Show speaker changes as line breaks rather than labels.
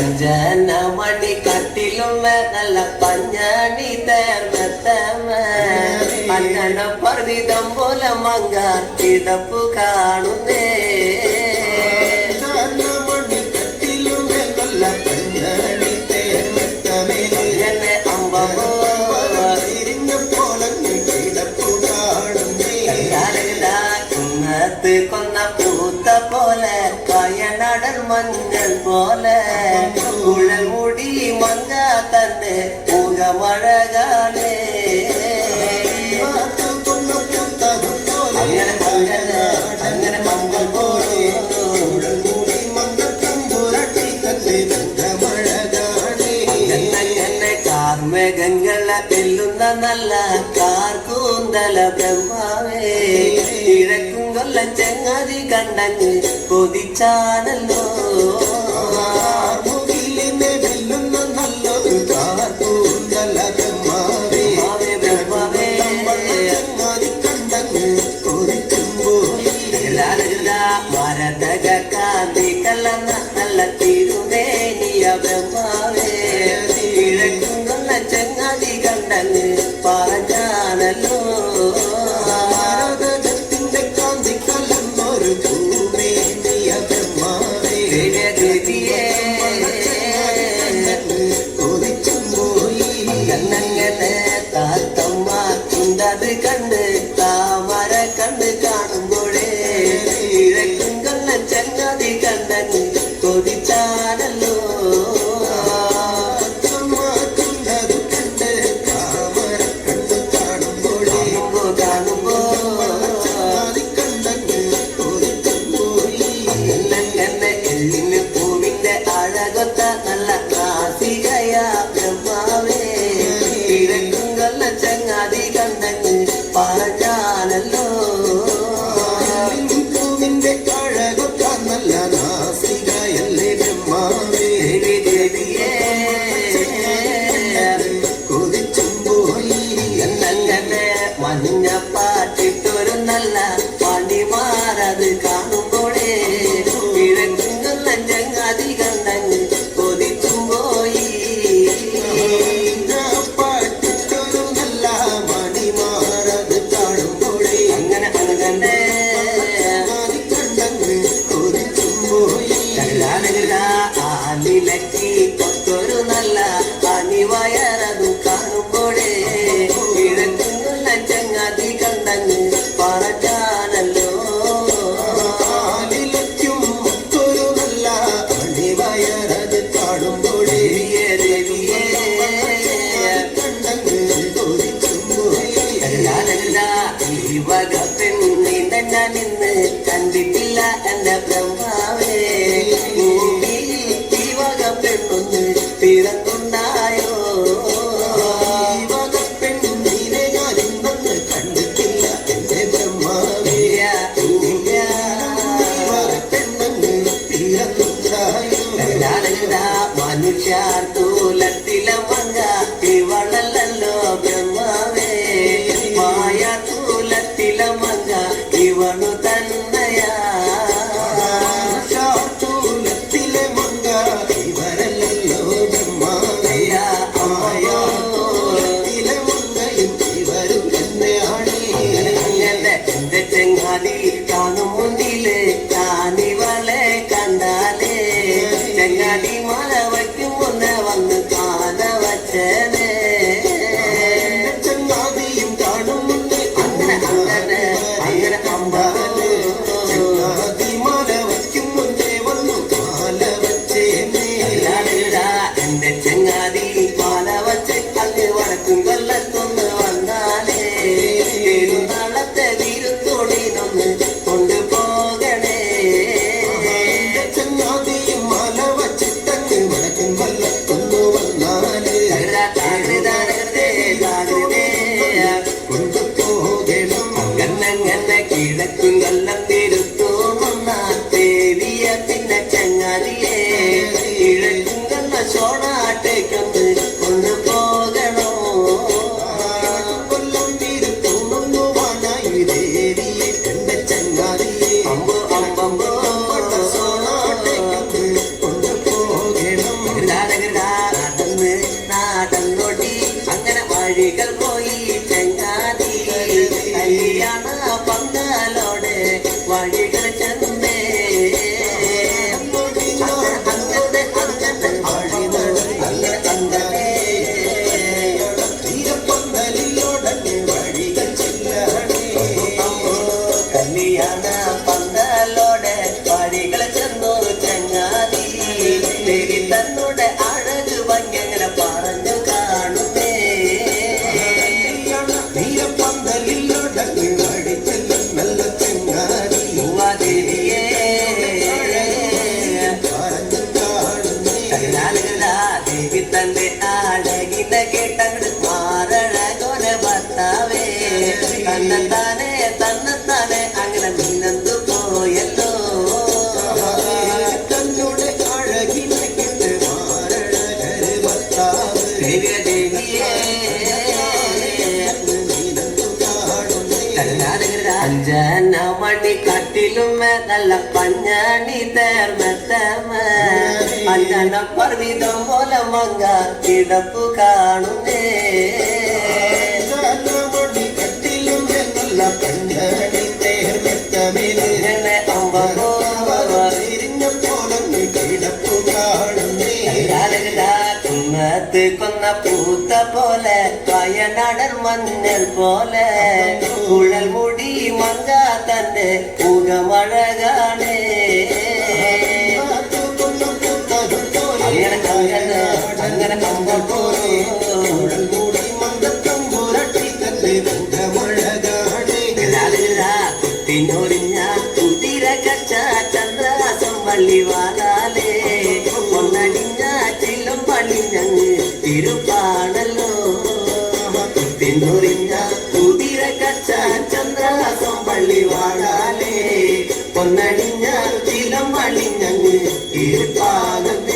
பஞ்சன மணி கட்டிலும் நல்ல பஞ்சாடி தேர்வத்தம
பஞ்சன
பர்விதம் போல மங்காத்திடப்பு காணுமே கொன்ன பூத்த போல காய എന്നെ അമ്പമോ കണ്ടാലിതാ കുന്നത്ത് കൊന്ന പൂത്ത പോലെ കയനടൽ മഞ്ഞൾ പോലെ
കുഴൽ
മുടി മങ്ക തന്നെ മുഖമഴകാലേ
അങ്ങനെ അങ്ങനെ അങ്ങനെ മങ്കൾ പോലെ എന്നെ
കാർമേഘങ്ങളെ വെല്ലുന്ന നല്ല കാർക്കൂന്തല ബ്രഹ്മാവേ
കിഴക്കും
കള്ള ചങ്ങാതി കണ്ടഞ്ഞ് കൊതിച്ചാണല്ലോ മരതക കാന്തി കള്ളന്ന കണ്ടങ്ങ് പറഞ്ഞാണല്ലോ
ఆ
ఆలిలకి కొత్త Yeah.
Saturday
night. மணி கட்டிலும் நல்ல பஞ்சாணி தேர் மெத்தம
அஞ்சன
பர்விதம் போல மங்க கிடப்பு காணுமே.
மணி கட்டிலும் நல்ல பஞ்சாணி தேர் மெத்தமிலே
அம்போ கொத்து கொன்ன பூத்த போல பயனடர் மஞ்சள் போல.
குழல்
തന്റെ മുഖമഴകാണേ
അങ്ങനെ അങ്ങനെ അങ്ങനെ കമ്പോ
കുത്തിനൊരിഞ്ഞ കുതിര കച്ച ചന്ദ്രാസം വള്ളി വാലാലേ
ഒന്നടിഞ്ഞ
ചില്ലും പള്ളിഞ്ഞങ്ങ് തിരുപ്പാണല്ലോ.
കുത്തിനൊരിഞ്ഞ
കണ്ണടിഞ്ഞാൽ ചിലം വളിഞ്ഞങ്ങ് തീർത്ഥാനത്ത്